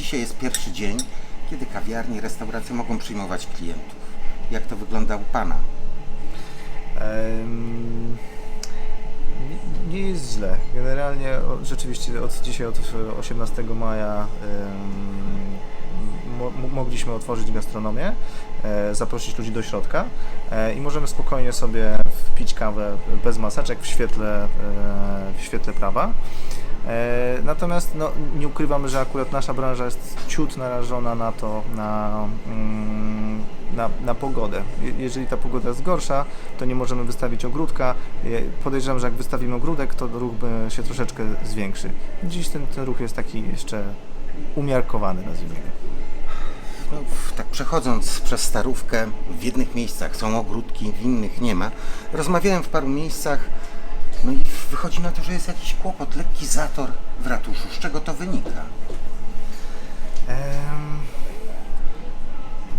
dzisiaj jest pierwszy dzień, kiedy kawiarnie, restauracje mogą przyjmować klientów. Jak to wygląda u Pana? Nie, nie jest źle. Generalnie o, rzeczywiście od dzisiaj, od 18 maja mo- mogliśmy otworzyć gastronomię, e, zaprosić ludzi do środka e, i możemy spokojnie sobie pić kawę bez maseczek w świetle, e, w świetle prawa. E, Natomiast no, nie ukrywamy, że akurat nasza branża jest ciut narażona na to, na, mm, na, na pogodę. Je- Jeżeli ta pogoda jest gorsza, to nie możemy wystawić ogródka. Podejrzewam, że jak wystawimy ogródek, to ruch się troszeczkę zwiększy. Dziś ten, ten ruch jest taki jeszcze umiarkowany, nazwijmy go. No, tak przechodząc przez Starówkę, w jednych miejscach są ogródki, w innych nie ma. Rozmawiałem w paru miejscach, no i wychodzi na to, że jest jakiś kłopot, lekki zator w ratuszu. Z czego to wynika? Em,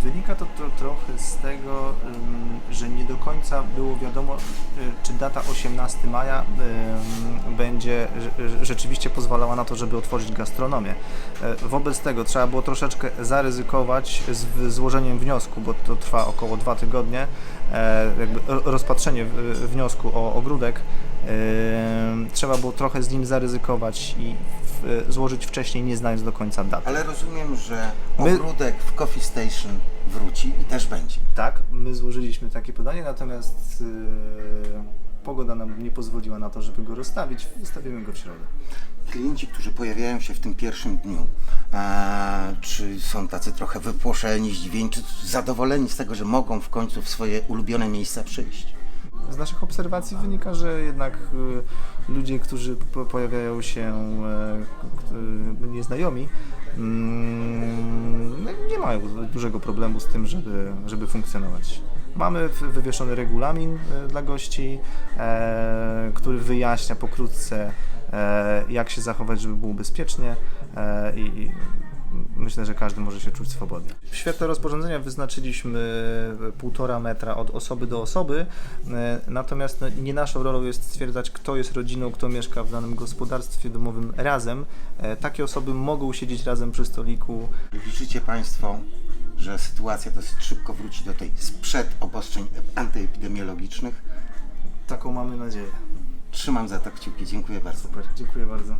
Wynika to, tro- trochę z tego, ym, że nie do końca było wiadomo, y, czy data 18 maja będzie rze- rzeczywiście pozwalała na to, żeby otworzyć gastronomię. E, Wobec tego trzeba było troszeczkę zaryzykować z w- złożeniem wniosku, bo to trwa około dwa tygodnie, e, jakby ro- rozpatrzenie wniosku o ogródek. Trzeba było trochę z nim zaryzykować i w, złożyć wcześniej, nie znając do końca daty. Ale rozumiem, że My- ogródek w Coffee Station wróci i też będzie. Tak, my złożyliśmy takie podanie, natomiast yy, pogoda nam nie pozwoliła na to, żeby go rozstawić. Wystawimy go w środę. Klienci, którzy pojawiają się w tym pierwszym dniu, e, czy są tacy trochę wypłoszeni, zdziwieni, czy zadowoleni z tego, że mogą w końcu w swoje ulubione miejsca przyjść? Z naszych obserwacji wynika, że jednak y, ludzie, którzy po- pojawiają się y, y, nieznajomi, mm, no, nie mają dużego problemu z tym, żeby, żeby funkcjonować. Mamy wywieszony regulamin dla gości, e, który wyjaśnia pokrótce, e, jak się zachować, żeby było bezpiecznie e, i myślę, że każdy może się czuć swobodnie. W świetle rozporządzenia wyznaczyliśmy półtora metra od osoby do osoby, e, natomiast no, nie naszą rolą jest stwierdzać, kto jest rodziną, kto mieszka w danym gospodarstwie domowym razem. E, Takie osoby mogą siedzieć razem przy stoliku. Liczycie Państwo, że sytuacja dosyć szybko wróci do tej sprzed obostrzeń antyepidemiologicznych? Taką mamy nadzieję. Trzymam za to kciuki. Dziękuję bardzo. Super, dziękuję bardzo.